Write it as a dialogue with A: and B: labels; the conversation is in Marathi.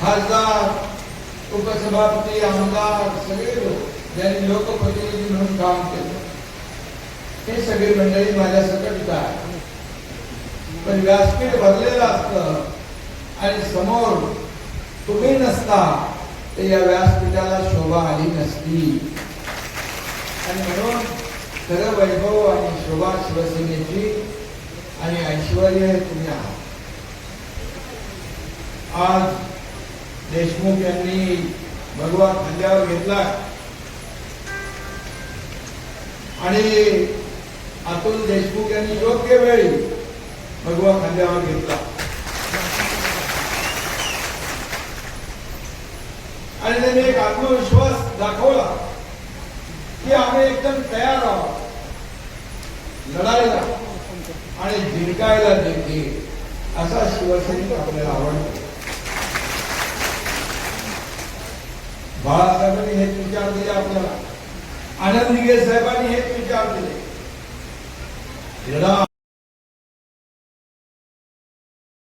A: खासदार उपसभापती आमदार सगळे लोक ज्यांनी लोकप्रतिनिधी म्हणून काम केलं. हे सगळी मंडळी माझ्या सकट काय पण व्यासपीठ भरलेलं असतं आणि समोर तुम्ही नसता तर या व्यासपीठाला शोभा आली नसती. आणि म्हणून खरं वैभव आणि शोभा शिवसेनेची आणि ऐश्वर तुम्ही आहात. आज देशमुख यांनी भगवा खांद्यावर घेतला. आणि अतुल देशमुख यांनी योग्य वेळी भगवा खांद्यावर घेतला. आणि त्यांनी एक आत्मविश्वास दाखवला की आम्ही एकदम तयार आहोत. लढायला आणि जिंकायला देखील असा शिवसैनिक आपल्याला आवडतो. बाळासाहेबांनी हेच विचार दिले आपल्याला. आनंद निगे साहेबांनी हेच विचार दिले